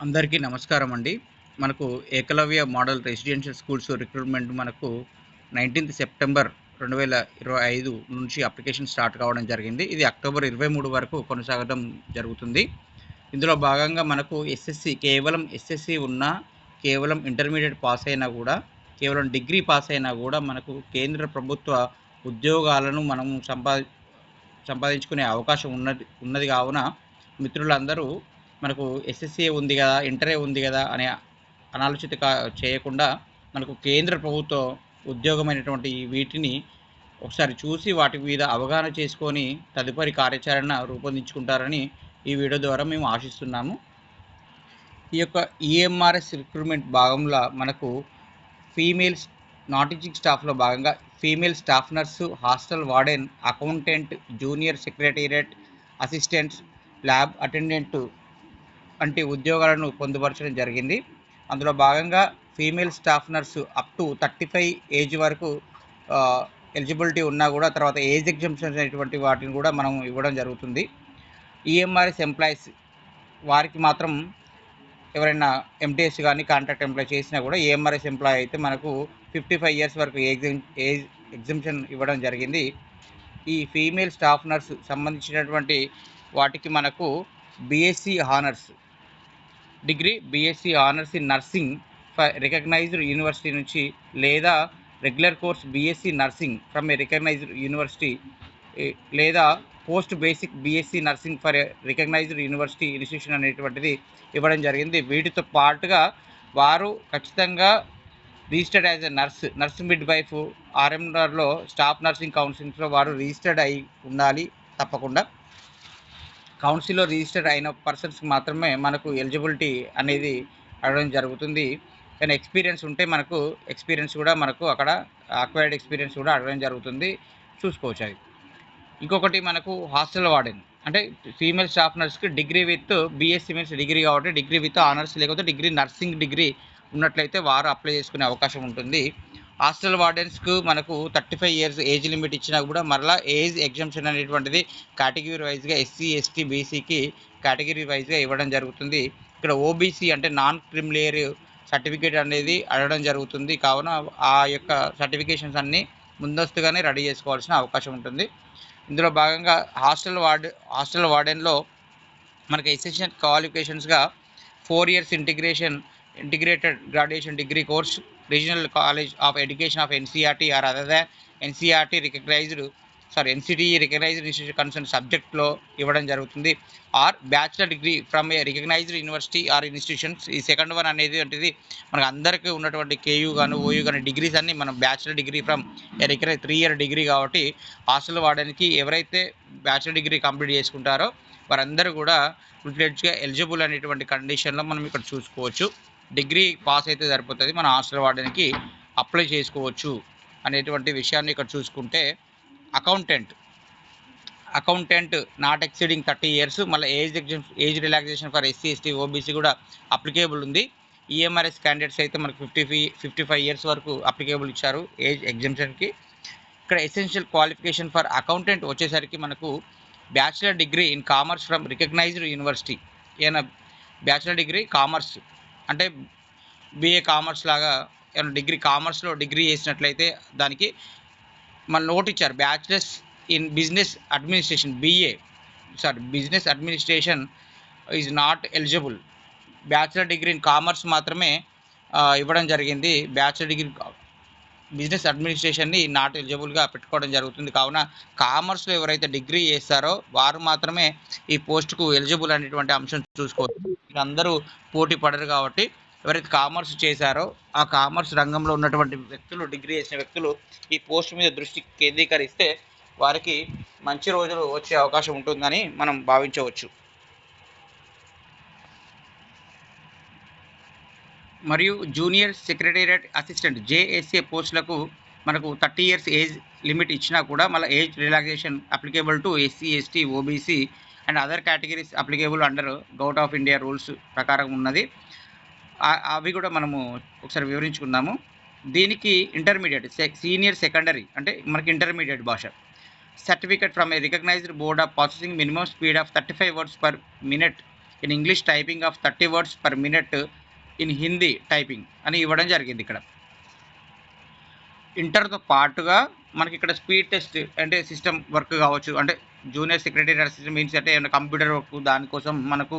అందరికీ నమస్కారం అండి. మనకు Ekalavya model residential schools recruitment మనకు నైన్టీన్త్ సెప్టెంబర్ రెండు వేల ఇరవై ఐదు నుంచి అప్లికేషన్ స్టార్ట్ కావడం జరిగింది. ఇది అక్టోబర్ ఇరవై మూడు వరకు కొనసాగడం జరుగుతుంది. ఇందులో భాగంగా మనకు ఎస్ఎస్సి కేవలం ఎస్ఎస్సి ఉన్నా కేవలం ఇంటర్మీడియట్ పాస్ అయినా కూడా కేవలం డిగ్రీ పాస్ అయినా కూడా మనకు కేంద్ర ప్రభుత్వ ఉద్యోగాలను మనము సంపా సంపాదించుకునే అవకాశం ఉన్నది ఉన్నది కావున మిత్రులందరూ మనకు ఎస్ఎస్సీ ఉంది కదా ఇంటరే ఉంది కదా అనే అనాలోచిత చేయకుండా మనకు కేంద్ర ప్రభుత్వ ఉద్యోగమైనటువంటి వీటిని ఒకసారి చూసి వాటి మీద అవగాహన చేసుకొని తదుపరి కార్యాచరణ రూపొందించుకుంటారని ఈ వీడియో ద్వారా మేము ఆశిస్తున్నాము. ఈ యొక్క ఈఎంఆర్ఎస్ రిక్రూట్మెంట్ భాగంలో మనకు ఫీమేల్స్ నాన్ టీచింగ్ స్టాఫ్లో భాగంగా female staff nurse hostel warden accountant junior secretariat assistants lab attendant వంటి ఉద్యోగాలను పొందుపరచడం జరిగింది. అందులో భాగంగా female staff nurse up to thirty five age వరకు ఎలిజిబిలిటీ ఉన్నా కూడా తర్వాత ఏజ్ ఎగ్జామ్షన్స్ అనేటువంటి వాటిని కూడా మనం ఇవ్వడం జరుగుతుంది. ఈఎంఆర్ఎస్ ఎంప్లాయీస్ వారికి మాత్రం ఎవరైనా ఎంటీఎస్ కానీ కాంట్రాక్ట్ ఎంప్లాయ్ చేసినా కూడా ఏఎంఆర్ఎస్ ఎంప్లాయ్ అయితే మనకు ఫిఫ్టీ ఫైవ్ ఇయర్స్ వరకు ఏజ్ ఏజ్ ఎగ్జామ్షన్ ఇవ్వడం జరిగింది. ఈ ఫీమేల్ స్టాఫ్ నర్స్ సంబంధించినటువంటి వాటికి మనకు BSc honours degree BSc honours in nursing for recognised university నుంచి లేదా regular course BSc nursing from a recognised university లేదా post basic BSc nursing for recognised university institution అనేటువంటిది ఇవ్వడం జరిగింది. వీటితో పాటుగా వారు ఖచ్చితంగా registered as a nurse nurse midwife ఆర్ఎంఆర్లో staff nursing కౌన్సిలింగ్స్లో వారు రిజిస్టర్డ్ అయి ఉండాలి తప్పకుండా. కౌన్సిల్లో రిజిస్టర్ అయిన పర్సన్స్కి మాత్రమే మనకు ఎలిజిబిలిటీ అనేది అడగడం జరుగుతుంది. కానీ ఎక్స్పీరియన్స్ ఉంటే మనకు ఎక్స్పీరియన్స్ కూడా మనకు అక్కడ అక్వైర్డ్ ఎక్స్పీరియన్స్ కూడా అడగడం జరుగుతుంది. చూసుకోవచ్చు అది. ఇంకొకటి మనకు హాస్టల్ వార్డెన్ అంటే female staff నర్స్కి degree with BSc means degree కాబట్టి డిగ్రీ విత్ ఆనర్స్ లేకపోతే డిగ్రీ నర్సింగ్ డిగ్రీ ఉన్నట్లయితే వారు అప్లై చేసుకునే అవకాశం ఉంటుంది. హాస్టల్ వార్డెన్స్కు మనకు thirty five years age limit ఇచ్చినా కూడా మరలా ఏజ్ ఎగ్జామ్షన్ అనేటువంటిది కేటగిరీ వైజ్గా ఎస్సీ ఎస్టీ బీసీకి కేటగిరీ వైజ్గా ఇవ్వడం జరుగుతుంది. ఇక్కడ ఓబీసీ అంటే నాన్ క్రిమిలేయర్ సర్టిఫికేట్ అనేది అడగడం జరుగుతుంది. కావున ఆ యొక్క సర్టిఫికేషన్స్ అన్నీ ముందస్తుగానే రెడీ చేసుకోవాల్సిన అవకాశం ఉంటుంది. ఇందులో భాగంగా హాస్టల్ వార్డ్ హాస్టల్ వార్డెన్లో మనకి essential క్వాలిఫికేషన్స్గా four years integration integrated graduation degree course regional college of education of NCERT or other than NCERT recognised sorry NCT recognised institute concern సబ్జెక్ట్లో ఇవ్వడం జరుగుతుంది. Or bachelor degree from a recognised university or institutions ఈ second one అనేది అంటే మనకు అందరికీ ఉన్నటువంటి KU కానీ ఓయూ కానీ డిగ్రీస్ అన్ని మనం bachelor degree from a recognise three year degree కాబట్టి హాస్టల్ వాడడానికి ఎవరైతే బ్యాచిలర్ డిగ్రీ కంప్లీట్ చేసుకుంటారో వారందరూ కూడా ఫుల్ఫ్లెడ్జ్గా ఎలిజిబుల్ అనేటువంటి కండిషన్లో మనం ఇక్కడ చూసుకోవచ్చు. డిగ్రీ పాస్ అయితే సరిపోతుంది. మన హాస్టల్ వాడడానికి అప్లై చేసుకోవచ్చు అనేటువంటి విషయాన్ని ఇక్కడ చూసుకుంటే accountant accountant not exceeding thirty years మళ్ళీ age age relaxation for SC ST OBC కూడా అప్లికేబుల్ ఉంది. ఈఎంఆర్ఎస్ క్యాండిడేట్స్ అయితే మనకు fifty fee fifty five years వరకు అప్లికేబుల్ ఇచ్చారు ఏజ్ ఎగ్జామ్షన్కి. ఇక్కడ ఎసెన్షియల్ క్వాలిఫికేషన్ ఫర్ అకౌంటెంట్ వచ్చేసరికి మనకు bachelor degree in commerce from recognised university. ఏమైనా బ్యాచిలర్ డిగ్రీ కామర్స్ అంటే బీఏ కామర్స్ లాగా ఏమైనా డిగ్రీ కామర్స్లో డిగ్రీ చేసినట్లయితే దానికి మన నోట్ ఇచ్చారు. Bachelors in business administration BA sorry business administration is not eligible. Bachelor degree in commerce మాత్రమే ఇవ్వడం జరిగింది. బ్యాచిలర్ డిగ్రీ బిజినెస్ అడ్మినిస్ట్రేషన్ని నాట్ ఎలిజిబుల్గా పెట్టుకోవడం జరుగుతుంది. కావున కామర్స్లో ఎవరైతే డిగ్రీ చేస్తారో వారు మాత్రమే ఈ పోస్టుకు ఎలిజిబుల్ అనేటువంటి అంశం చూసుకోవచ్చు. అందరూ పోటీ పడరు కాబట్టి ఎవరైతే కామర్స్ చేశారో ఆ కామర్స్ రంగంలో ఉన్నటువంటి వ్యక్తులు డిగ్రీ చేసిన వ్యక్తులు ఈ పోస్ట్ మీద దృష్టి కేంద్రీకరిస్తే వారికి మంచి రోజులు వచ్చే అవకాశం ఉంటుందని మనం భావించవచ్చు. మరియు జూనియర్ సెక్రటేరియట్ అసిస్టెంట్ జేఎస్ఏ పోస్టులకు మనకు థర్టీ ఇయర్స్ ఏజ్ లిమిట్ ఇచ్చినా కూడా మళ్ళీ age relaxation applicable to SC ST OBC and other categories applicable under govt of India rules ప్రకారం ఉన్నది. అవి కూడా మనము ఒకసారి వివరించుకుందాము. దీనికి ఇంటర్మీడియట్ సీనియర్ సెకండరీ అంటే మనకి ఇంటర్మీడియట్ భాష. Certificate from a recognised board of processing minimum speed of thirty five words per minute. In English typing of thirty words per minute in Hindi typing అని ఇవ్వడం జరిగింది ఇక్కడ. ఇంటర్తో పాటుగా మనకి ఇక్కడ స్పీడ్ టెస్ట్ అంటే సిస్టమ్ వర్క్ కావచ్చు అంటే జూనియర్ సెక్రటరీ సిస్టమ్ మీన్స్ అంటే ఏమైనా కంప్యూటర్ వర్క్ దానికోసం మనకు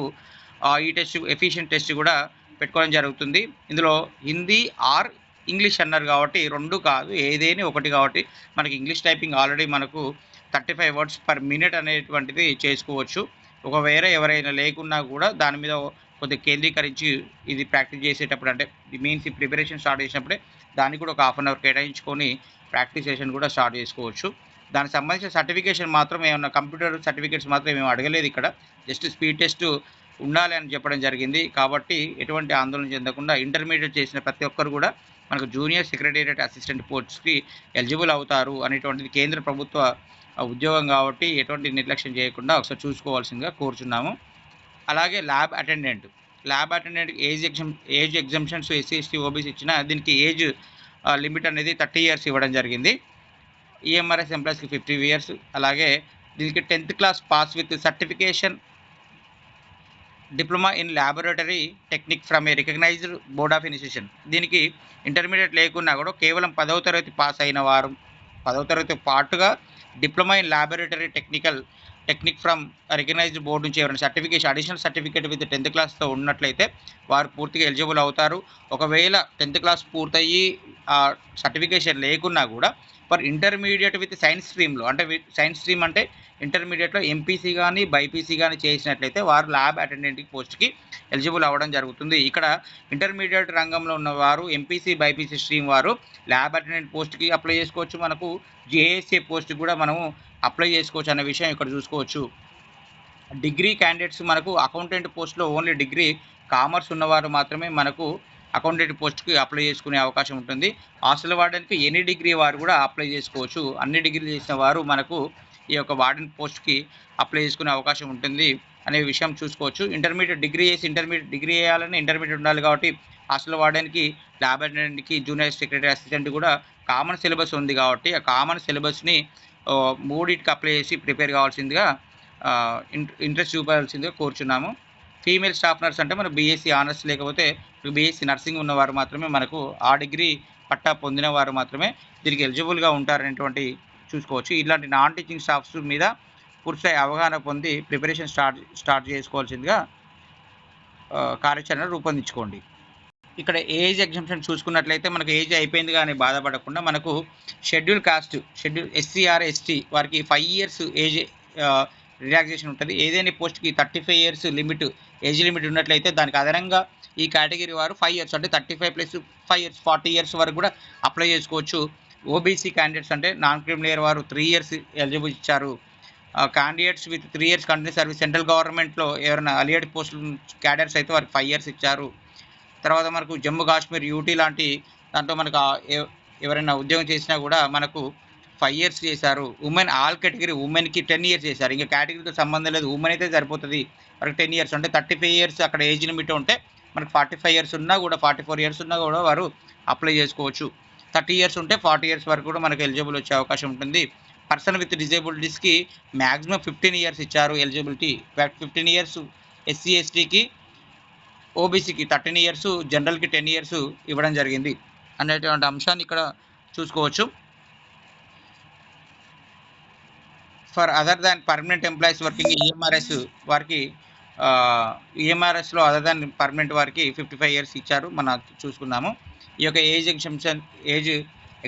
ఈ టెస్ట్ ఎఫిషియెంట్ టెస్ట్ కూడా పెట్టుకోవడం జరుగుతుంది. ఇందులో హిందీ ఆర్ ఇంగ్లీష్ అన్నారు కాబట్టి రెండు కాదు ఏదేని ఒకటి కాబట్టి మనకి ఇంగ్లీష్ టైపింగ్ ఆల్రెడీ మనకు thirty five words per minute అనేటువంటిది చేసుకోవచ్చు. ఒకవేళ ఎవరైనా లేకున్నా కూడా దాని మీద కొద్దిగా కేంద్రీకరించి ఇది ప్రాక్టీస్ చేసేటప్పుడు అంటే మీన్స్ ఈ ప్రిపరేషన్ స్టార్ట్ చేసినప్పుడే దానికి కూడా ఒక హాఫ్ అన్ అవర్ కేటాయించుకొని ప్రాక్టీస్ సెషన్ కూడా స్టార్ట్ చేసుకోవచ్చు. దానికి సంబంధించిన సర్టిఫికేషన్ మాత్రం ఏమన్నా కంప్యూటర్ సర్టిఫికేట్స్ మాత్రం మేము అడగలేదు ఇక్కడ. జస్ట్ స్పీడ్ టెస్ట్ ఉండాలి అని చెప్పడం జరిగింది. కాబట్టి ఎటువంటి ఆందోళన చెందకుండా ఇంటర్మీడియట్ చేసిన ప్రతి ఒక్కరు కూడా మనకు జూనియర్ సెక్రటేరియట్ అసిస్టెంట్ పోస్ట్కి ఎలిజిబుల్ అవుతారు అనేటువంటిది కేంద్ర ప్రభుత్వ ఉద్యోగం కాబట్టి ఎటువంటి నిర్లక్ష్యం చేయకుండా ఒకసారి చూసుకోవాల్సిందిగా కోరుచున్నాము. అలాగే lab attendant. Lab attendant age exam age exemptions SC ST OBC ఇచ్చిన దీనికి ఏజ్ లిమిట్ అనేది థర్టీ ఇయర్స్ ఇవ్వడం జరిగింది. ఈఎంఆర్ఎస్ ఎంప్లాయీస్కి ఫిఫ్టీ ఇయర్స్. అలాగే దీనికి tenth class pass with certification. Diploma in laboratory technique from a recognised board of institution. దీనికి intermediate లేకున్నా కూడా కేవలం పదవ తరగతి పాస్ అయిన వారు పదవ తరగతి పాటుగా diploma in laboratory technical technique from recognised board నుంచి ఎవరైనా certification additional certificate with tenth క్లాస్తో ఉన్నట్లయితే వారు పూర్తిగా ఎలిజిబుల్ అవుతారు. ఒకవేళ టెన్త్ క్లాస్ పూర్తయ్యి ఆ సర్టిఫికేషన్ లేకున్నా కూడా ఫర్ ఇంటర్మీడియట్ విత్ సైన్స్ స్ట్రీమ్లో అంటే సైన్స్ స్ట్రీమ్ అంటే ఇంటర్మీడియట్లో ఎంపీసీ కానీ బైపీసీ కానీ చేసినట్లయితే వారు ల్యాబ్ అటెండెంట్ పోస్ట్కి ఎలిజిబుల్ అవ్వడం జరుగుతుంది. ఇక్కడ ఇంటర్మీడియట్ రంగంలో ఉన్నవారు ఎంపీసీ బైపీసీ స్ట్రీమ్ వారు ల్యాబ్ అటెండెంట్ పోస్ట్కి అప్లై చేసుకోవచ్చు. మనకు జేఏసీ పోస్ట్కి కూడా మనము అప్లై చేసుకోవచ్చు అనే విషయం ఇక్కడ చూసుకోవచ్చు. డిగ్రీ క్యాండిడేట్స్ మనకు అకౌంటెంట్ పోస్ట్లో ఓన్లీ డిగ్రీ కామర్స్ ఉన్నవారు మాత్రమే మనకు అకౌంటెంట్ పోస్ట్కి అప్లై చేసుకునే అవకాశం ఉంటుంది. హాస్టల్ వార్డెన్కి ఎనీ డిగ్రీ వారు కూడా అప్లై చేసుకోవచ్చు. అన్ని డిగ్రీలు చేసిన వారు మనకు ఈ యొక్క వార్డెన్ పోస్ట్కి అప్లై చేసుకునే అవకాశం ఉంటుంది అనే విషయం చూసుకోవచ్చు. ఇంటర్మీడియట్ డిగ్రీ చేసి ఇంటర్మీడియట్ డిగ్రీ చేయాలని ఇంటర్మీడియట్ ఉండాలి కాబట్టి హాస్టల్ వార్డెన్కి ల్యాబ్ అటెండెంట్కి జూనియర్ సెక్రటరీ అసిస్టెంట్ కూడా కామన్ సిలబస్ ఉంది కాబట్టి ఆ కామన్ సిలబస్ని మూడింటికి అప్లై చేసి ప్రిపేర్ కావాల్సిందిగా ఇంట్రెస్ట్ చూపాల్సిందిగా కోరుచున్నాము. ఫీమేల్ స్టాఫ్ నర్స్ అంటే మనకు బీఎస్సీ ఆనర్స్ లేకపోతే బీఎస్సీ నర్సింగ్ ఉన్నవారు మాత్రమే మనకు ఆ డిగ్రీ పట్టా పొందిన వారు మాత్రమే దీనికి ఎలిజిబుల్గా ఉంటారనేటువంటి చూసుకోవచ్చు. ఇలాంటి నాన్ టీచింగ్ స్టాఫ్స్ మీద పూర్తి అవగాహన పొంది ప్రిపరేషన్ స్టార్ట్ స్టార్ట్ చేసుకోవాల్సిందిగా కార్యాచరణ రూపొందించుకోండి. ఇక్కడ ఏజ్ ఎగ్జామ్షన్ చూసుకున్నట్లయితే మనకు ఏజ్ అయిపోయింది కానీ బాధపడకుండా మనకు schedule caste schedule SC or ST వారికి ఫైవ్ ఇయర్స్ ఏజ్ రిలాక్సేషన్ ఉంటుంది. ఏదైనా పోస్ట్కి thirty five years limit age limit ఉన్నట్లయితే దానికి అదనంగా ఈ కేటగిరీ వారు ఫైవ్ ఇయర్స్ అంటే thirty five plus five years forty years వరకు కూడా అప్లై చేసుకోవచ్చు. ఓబీసీ క్యాండిడేట్స్ అంటే నాన్ క్రిమినల్ వారు త్రీ ఇయర్స్ ఎలిజిబుల్ ఇచ్చారు. Candidates with three years continue service central గవర్నమెంట్లో ఎవరైనా అలియడ్ పోస్టులు క్యాడర్స్ అయితే వారికి ఫైవ్ ఇయర్స్ ఇచ్చారు. తర్వాత మనకు జమ్మూ కాశ్మీర్ యూటీ లాంటి దాంట్లో మనకు ఎవరైనా ఉద్యోగం చేసినా కూడా మనకు ఫైవ్ ఇయర్స్ చేశారు. ఉమెన్ ఆల్ కేటగిరీ ఉమెన్కి టెన్ ఇయర్స్ చేశారు. ఇంకా కేటగిరీతో సంబంధం లేదు. ఉమెన్ అయితే సరిపోతుంది. మనకి టెన్ ఇయర్స్ అంటే థర్టీ ఫైవ్ ఇయర్స్ అక్కడ ఏజ్ లిమిట్ ఉంటే మనకు ఫార్టీ ఫైవ్ ఇయర్స్ ఉన్నా కూడా ఫార్టీ ఫోర్ ఇయర్స్ ఉన్నా కూడా వారు అప్లై చేసుకోవచ్చు. థర్టీ ఇయర్స్ ఉంటే ఫార్టీ ఇయర్స్ వరకు కూడా మనకు ఎలిజిబుల్ వచ్చే అవకాశం ఉంటుంది. పర్సన్ విత్ డిజేబిలిటీస్కి మ్యాక్సిమం ఫిఫ్టీన్ ఇయర్స్ ఇచ్చారు ఎలిజిబిలిటీ ఫిఫ్టీన్ ఇయర్స్ ఎస్సీ ఎస్టీకి ఓబీసీకి థర్టీన్ ఇయర్స్ జనరల్కి టెన్ ఇయర్స్ ఇవ్వడం జరిగింది అనేటువంటి అంశాన్ని ఇక్కడ చూసుకోవచ్చు. For other than permanent employees working EMRS వారికి ఈఎంఆర్ఎస్లో అదర్ దాన్ పర్మనెంట్ వారికి ఫిఫ్టీ ఫైవ్ ఇయర్స్ ఇచ్చారు. మనం చూసుకున్నాము ఈ యొక్క ఏజ్ ఎగ్జంప్షన్ ఏజ్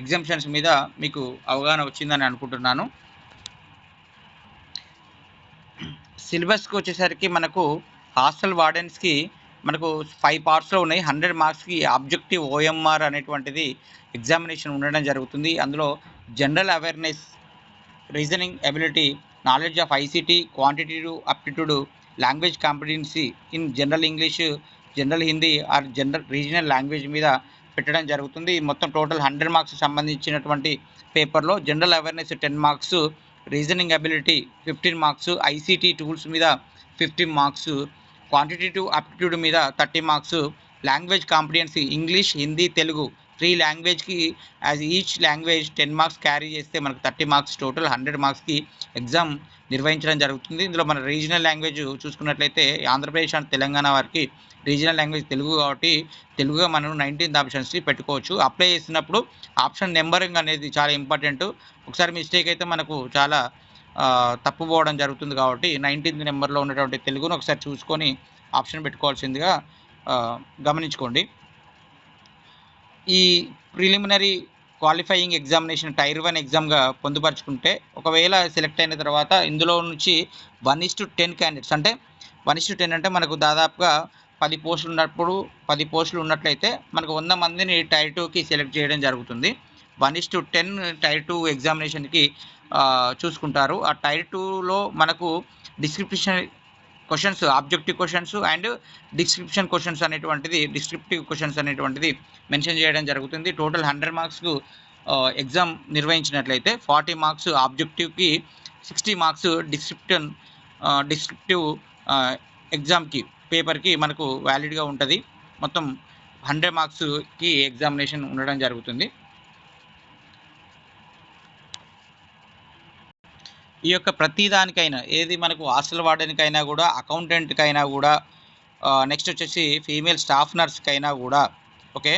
ఎగ్జంప్షన్స్ మీద మీకు అవగాహన వచ్చిందని అనుకుంటున్నాను. సిలబస్కి వచ్చేసరికి మనకు హాస్టల్ వార్డెన్స్కి మనకు ఫైవ్ పార్ట్స్లో ఉన్నాయి. హండ్రెడ్ మార్క్స్కి ఆబ్జెక్టివ్ ఓఎంఆర్ అనేటువంటిది ఎగ్జామినేషన్ ఉండడం జరుగుతుంది. అందులో general awareness reasoning ability knowledge of ICT quantitative aptitude language competency in general English general Hindi or general regional language మీద పెట్టడం జరుగుతుంది. మొత్తం టోటల్ హండ్రెడ్ మార్క్స్ సంబంధించినటువంటి పేపర్లో general awareness ten marks reasoning ability fifteen marks ICT tools మీద fifteen marks quantitative aptitude మీద thirty marks language competency English Hindi Telugu three లాంగ్వేజ్కి as each language ten marks carry చేస్తే మనకు thirty marks total hundred మార్క్స్కి exam నిర్వహించడం జరుగుతుంది. ఇందులో మన regional language చూసుకున్నట్లయితే ఆంధ్రప్రదేశ్ అండ్ తెలంగాణ వారికి రీజనల్ లాంగ్వేజ్ తెలుగు కాబట్టి తెలుగుగా మనం నైన్టీన్త్ ఆప్షన్స్ని పెట్టుకోవచ్చు. అప్లై చేసినప్పుడు ఆప్షన్ నెంబరింగ్ అనేది చాలా ఇంపార్టెంట్ ఒకసారి మిస్టేక్ అయితే మనకు చాలా తప్పుపోవడం తప్పు పోవడం జరుగుతుంది కాబట్టి నైన్టీన్త్ నెంబర్లో ఉన్నటువంటి తెలుగును ఒకసారి చూసుకొని ఆప్షన్ పెట్టుకోవాల్సిందిగా గమనించుకోండి. ఈ preliminary qualifying examination tier one ఎగ్జామ్గా పొందుపరుచుకుంటే ఒకవేళ సెలెక్ట్ అయిన తర్వాత ఇందులో నుంచి one is to ten candidates అంటే వన్ ఇస్ టు టెన్ అంటే మనకు దాదాపుగా పది పోస్టులు ఉన్నప్పుడు పది పోస్టులు ఉన్నట్లయితే మనకు వంద మందిని టైర్ టూకి సెలెక్ట్ చేయడం జరుగుతుంది. One is to ten tier two ఎగ్జామినేషన్కి చూసుకుంటారు. ఆ టైర్ టూలో మనకు description questions objective questions and description questions అనేటువంటిది డిస్క్రిప్టివ్ క్వశ్చన్స్ అనేటువంటిది మెన్షన్ చేయడం జరుగుతుంది. టోటల్ హండ్రెడ్ మార్క్స్కు ఎగ్జామ్ నిర్వహించినట్లయితే ఫార్టీ మార్క్స్ ఆబ్జెక్టివ్కి సిక్స్టీ మార్క్స్ డిస్క్రిప్షన్ డిస్క్రిప్టివ్ ఎగ్జామ్కి పేపర్కి మనకు వ్యాలిడ్గా ఉంటుంది. మొత్తం హండ్రెడ్ మార్క్స్కి ఎగ్జామినేషన్ ఉండడం జరుగుతుంది. ఈ యొక్క ప్రతి దానికైనా ఏది మనకు హాస్టల్ వార్డెన్కైనా కూడా అకౌంటెంట్కైనా కూడా నెక్స్ట్ వచ్చేసి ఫీమేల్ స్టాఫ్ నర్స్కైనా కూడా ఓకే?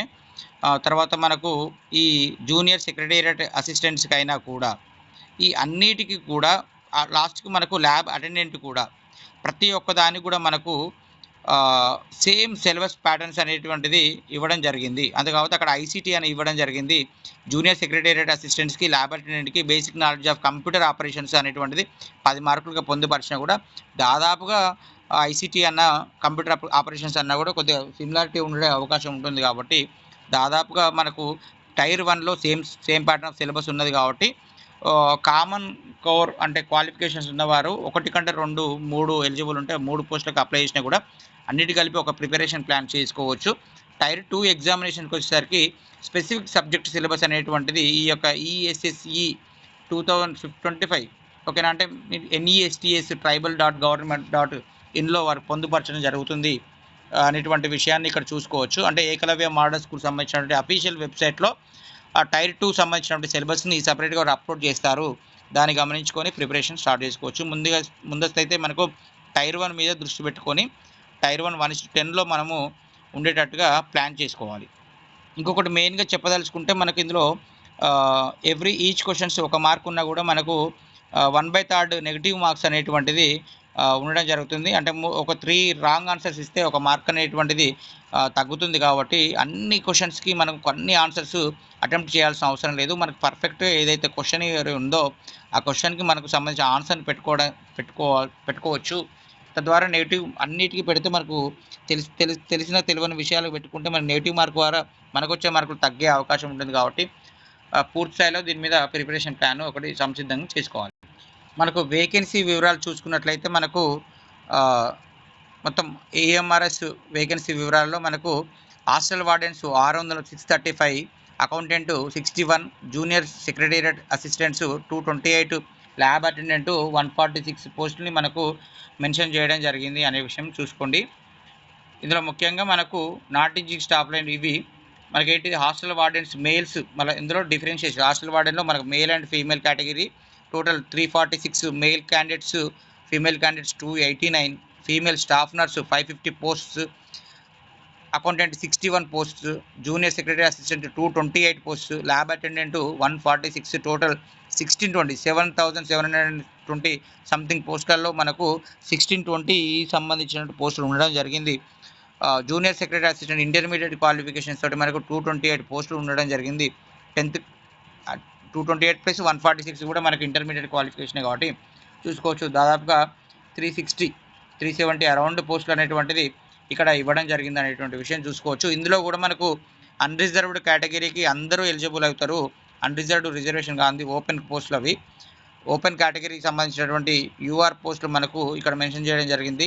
తర్వాత మనకు ఈ జూనియర్ సెక్రటేరియట్ అసిస్టెంట్స్కైనా కూడా ఈ అన్నిటికీ కూడా లాస్ట్కి మనకు ల్యాబ్ అటెండెంట్ కూడా ప్రతి ఒక్కదానికి కూడా మనకు సేమ్ సిలబస్ ప్యాటర్న్స్ అనేటువంటిది ఇవ్వడం జరిగింది. అంతకాబట్టి అక్కడ ఐసీటీ అని ఇవ్వడం జరిగింది. జూనియర్ సెక్రటేరియట్ అసిస్టెంట్స్కి lab అటెండెంట్కి basic knowledge of computer operations అనేటువంటిది పది మార్కులుగా పొందుపరిచినా కూడా దాదాపుగా ఐసీటీ అన్న కంప్యూటర్ ఆపరేషన్స్ అన్న కూడా కొద్దిగా సిమిలారిటీ ఉండే అవకాశం ఉంటుంది కాబట్టి దాదాపుగా మనకు టైర్ వన్లో same same pattern of syllabus ఉన్నది కాబట్టి కామన్ కోర్ అంటే క్వాలిఫికేషన్స్ ఉన్నవారు ఒకటి కంటే రెండు మూడు ఎలిజిబుల్ ఉంటే మూడు పోస్టులకు అప్లై చేసినా కూడా అన్నిటి కలిపి ఒక ప్రిపరేషన్ ప్లాన్ చేసుకోవచ్చు. టైర్ టూ ఎగ్జామినేషన్కి వచ్చేసరికి స్పెసిఫిక్ సబ్జెక్ట్ సిలబస్ అనేటువంటిది ఈ యొక్క ESSE two thousand fif twenty five ఓకేనా అంటే NESTS tribal dot government dot ఇన్లో వారు పొందుపరచడం జరుగుతుంది అనేటువంటి విషయాన్ని ఇక్కడ చూసుకోవచ్చు. అంటే ఏకలవ్య మోడల్ స్కూల్ సంబంధించినటువంటి అఫీషియల్ వెబ్సైట్లో ఆ టైర్ టూ సంబంధించినటువంటి సిలబస్ని సపరేట్గా అప్లోడ్ చేస్తారు. దాన్ని గమనించుకొని ప్రిపరేషన్ స్టార్ట్ చేసుకోవచ్చు. ముందుగా ముందస్తు అయితే మనకు టైర్ వన్ మీద దృష్టి పెట్టుకొని టైర్ వన్ వన్ టెన్లో మనము ఉండేటట్టుగా ప్లాన్ చేసుకోవాలి. ఇంకొకటి మెయిన్గా చెప్పదలుచుకుంటే మనకి ఇందులో ఎవ్రీ ఈచ్ క్వశ్చన్స్ ఒక మార్క్ ఉన్నా కూడా మనకు one by third negative marks అనేటువంటిది ఉండడం జరుగుతుంది. అంటే ఒక త్రీ రాంగ్ ఆన్సర్స్ ఇస్తే ఒక మార్క్ అనేటువంటిది తగ్గుతుంది కాబట్టి అన్ని క్వశ్చన్స్కి మనం కొన్ని ఆన్సర్స్ అటెంప్ట్ చేయాల్సిన అవసరం లేదు. మనకు పర్ఫెక్ట్ ఏదైతే క్వశ్చన్ ఉందో ఆ క్వశ్చన్కి మనకు సంబంధించిన ఆన్సర్ని పెట్టుకోవడం పెట్టుకో పెట్టుకోవచ్చు. తద్వారా నెగిటివ్ అన్నిటికీ పెడితే మనకు తెలిసి తెలిసి తెలిసిన తెలియని విషయాలు పెట్టుకుంటే మన నెగిటివ్ మార్క్ ద్వారా మనకు వచ్చే మార్కులు తగ్గే అవకాశం ఉంటుంది కాబట్టి పూర్తి స్థాయిలో దీని మీద ప్రిపరేషన్ ప్లాన్ ఒకటి సంసిద్ధంగా చేసుకోవాలి. మనకు వేకెన్సీ వివరాలు చూసుకున్నట్లయితే మనకు మొత్తం ఏఎంఆర్ఎస్ వేకెన్సీ వివరాల్లో మనకు హాస్టల్ వార్డెన్స్ ఆరు వందల six thirty five accountant sixty one junior secretariat assistants two twenty eight lab attendant one forty six పోస్టుని మనకు మెన్షన్ చేయడం జరిగింది అనే విషయం చూసుకోండి. ఇందులో ముఖ్యంగా మనకు నాట్ టీచింగ్ స్టాఫ్ లైన్ ఇవి మనకి ఏంటి హాస్టల్ వార్డెన్స్ మేల్స్ మళ్ళీ ఇందులో డిఫరెన్షియేషన్ హాస్టల్ వార్డెన్లో మనకు male and female category total three forty six male candidates female candidates two eighty nine female staff nurse five fifty posts accountant sixty one posts junior secretary assistant two twenty eight posts lab attendant one forty six total sixteen twenty seven thousand seven hundred and twenty something పోస్టులలో మనకు sixteen twenty సంబంధించిన పోస్టులు ఉండడం జరిగింది. Junior secretary assistant intermediate qualifications తోటి మనకు two twenty eight పోస్టులు ఉండడం జరిగింది. Tenth two twenty eight plus one forty six కూడా మనకు ఇంటర్మీడియట్ క్వాలిఫికేషన్ కాబట్టి చూసుకోవచ్చు. దాదాపుగా three sixty three seventy around పోస్టులు అనేటువంటిది ఇక్కడ ఇవ్వడం జరిగింది అనేటువంటి విషయం చూసుకోవచ్చు. ఇందులో కూడా మనకు అన్రిజర్వ్డ్ కేటగిరీకి అందరూ ఎలిజిబుల్ అవుతారు. అన్రిజర్వ్డ్ రిజర్వేషన్ కాదు ఓపెన్ పోస్టులు అవి. ఓపెన్ కేటగిరీకి సంబంధించినటువంటి యూఆర్ పోస్టులు మనకు ఇక్కడ మెన్షన్ చేయడం జరిగింది.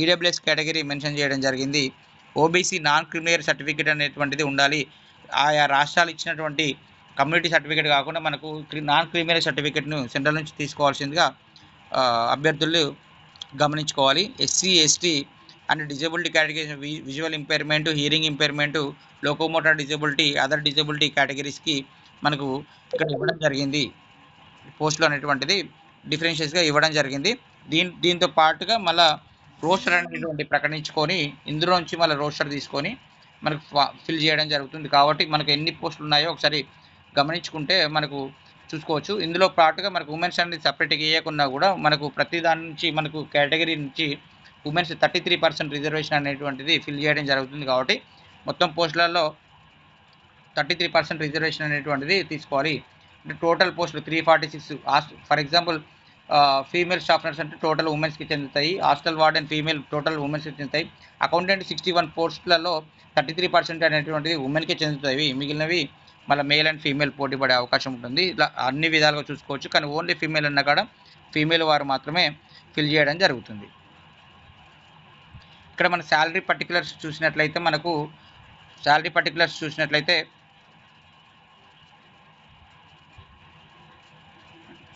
ఈడబ్ల్యూఎస్ కేటగిరీ మెన్షన్ చేయడం జరిగింది. ఓబీసీ నాన్ క్రిమినల్ సర్టిఫికేట్ అనేటువంటిది ఉండాలి. ఆయా రాష్ట్రాలు ఇచ్చినటువంటి కమ్యూనిటీ సర్టిఫికేట్ కాకుండా మనకు నాన్ క్రిమినల్ సర్టిఫికేట్ను సెంట్రల్ నుంచి తీసుకోవాల్సిందిగా అభ్యర్థులు గమనించుకోవాలి. SC ST and disability categories visual impairment hearing impairment locomotor disability other disability కేటగిరీస్కి మనకు ఇక్కడ ఇవ్వడం జరిగింది. పోస్టులు అనేటువంటిది డిఫరెన్షియస్గా ఇవ్వడం జరిగింది. దీని దీంతో పాటుగా మళ్ళీ రోస్టర్ అనేటువంటి ప్రకటించుకొని ఇందులో నుంచి మళ్ళీ రోస్టర్ తీసుకొని మనకు ఫిల్ చేయడం జరుగుతుంది. కాబట్టి మనకు ఎన్ని పోస్టులు ఉన్నాయో ఒకసారి గమనించుకుంటే మనకు చూసుకోవచ్చు. ఇందులో పాటుగా మనకు ఉమెన్స్ అనేది సపరేట్గా ఇవ్వకుండా కూడా మనకు ప్రతి దాని నుంచి మనకు కేటగిరీ నుంచి women's thirty three percent reservation అనేటువంటిది ఫిల్ చేయడం జరుగుతుంది కాబట్టి మొత్తం పోస్టులలో థర్టీ త్రీ పర్సెంట్ రిజర్వేషన్ అనేటువంటిది తీసుకోవాలి. అంటే టోటల్ పోస్టులు three forty six for example female staff nurse అంటే టోటల్ ఉమెన్స్కి చెందుతాయి. హాస్టల్ వార్డెన్ ఫీమేల్ టోటల్ ఉమెన్స్కి చెందుతాయి. అకౌంటెంట్ సిక్స్టీ వన్ పోస్టులలో థర్టీ త్రీ పర్సెంట్ అనేటువంటిది ఉమెన్కే చెందుతాయి. మిగిలినవి మళ్ళీ మేల్ అండ్ ఫీమేల్ పోటీ పడే అవకాశం ఉంటుంది. ఇలా అన్ని విధాలుగా చూసుకోవచ్చు. కానీ ఓన్లీ ఫీమేల్ అన్న కాడ ఫీమేల్ వారు మాత్రమే ఫిల్ చేయడం జరుగుతుంది. ఇక్కడ మన శాలరీ పర్టికులర్స్ చూసినట్లయితే మనకు శాలరీ పర్టికులర్స్ చూసినట్లయితే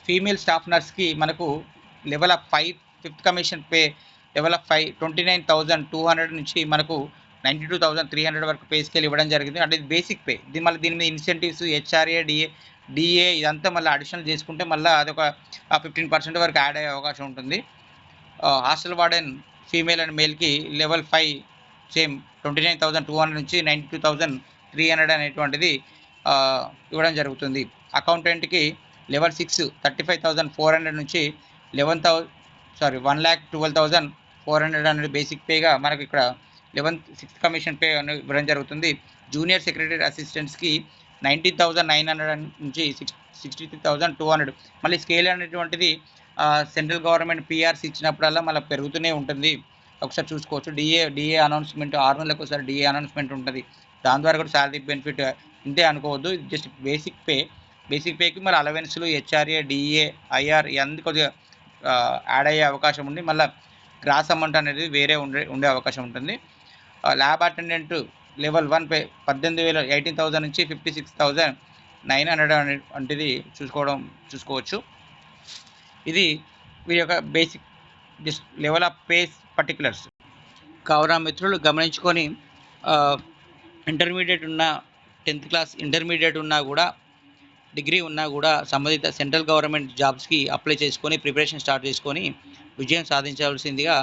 ఫీమేల్ స్టాఫ్ నర్స్కి మనకు level of five fifth commission pay level of five twenty nine thousand two hundred నుంచి మనకు ninety two thousand three hundred వరకు పే స్కేల్ ఇవ్వడం జరిగింది. అంటే ఇది బేసిక్ పే. దీని మళ్ళీ దీని మీద ఇన్సెంటివ్స్ హెచ్ఆర్ఏ డిఏ డిఏ ఇదంతా మళ్ళీ అడిషనల్ చేసుకుంటే మళ్ళీ అదొక ఫిఫ్టీన్ పర్సెంట్ వరకు యాడ్ అయ్యే అవకాశం ఉంటుంది. Hostel warden female and మేల్కి level five same twenty nine thousand two hundred నుంచి ninety two thousand three hundred అనేటువంటిది ఇవ్వడం జరుగుతుంది. అకౌంటెంట్కి level six thirty five thousand four hundred నుంచి eleven thou sorry one lakh twelve thousand four hundred అనేది basic పేగా మనకి ఇక్కడ eleven sixth commission pay ఇవ్వడం జరుగుతుంది. జూనియర్ సెక్రటరీ అసిస్టెంట్స్కి నైన్టీన్ థౌసండ్ నైన్ హండ్రెడ్ నుంచి six sixty three thousand two hundred. మళ్ళీ స్కేల్ అనేటువంటిది సెంట్రల్ గవర్నమెంట్ పిఆర్సీ ఇచ్చినప్పుడల్లా మళ్ళీ పెరుగుతూనే ఉంటుంది. ఒకసారి చూసుకోవచ్చు. డిఏ డిఏ అనౌన్స్మెంట్ ఆరు నెలలకు ఒకసారి డిఏ అనౌన్స్మెంట్ ఉంటుంది. దాని ద్వారా కూడా శాలరీ బెనిఫిట్ ఇంతే అనుకోవద్దు. Just basic pay. బేసిక్ పేకి మరి అలవెన్స్లు హెచ్ఆర్ఏ డిఏ ఐఆర్ ఇవన్నీ కొద్దిగా యాడ్ అయ్యే అవకాశం ఉంది. మళ్ళీ గ్రాస్ అమౌంట్ అనేది వేరే ఉండే ఉండే అవకాశం ఉంటుంది. Lab attendant level one pay పద్దెనిమిది వేల ఎయిటీన్ థౌసండ్ నుంచి fifty six thousand nine hundred వంటిది చూసుకోవడం చూసుకోవచ్చు. ఇది వీరి యొక్క basic dis level of pays particulars కావున మిత్రులు గమనించుకొని ఇంటర్మీడియట్ ఉన్న టెన్త్ క్లాస్ ఇంటర్మీడియట్ ఉన్నా కూడా డిగ్రీ ఉన్నా కూడా సంబంధిత సెంట్రల్ గవర్నమెంట్ జాబ్స్కి అప్లై చేసుకొని ప్రిపరేషన్ స్టార్ట్ చేసుకొని విజయం సాధించవలసిందిగా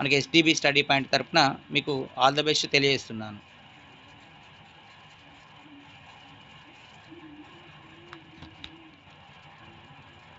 మనకి ఎస్డిబి స్టడీ పాయింట్ తరపున మీకు ఆల్ ద బెస్ట్ తెలియజేస్తున్నాను.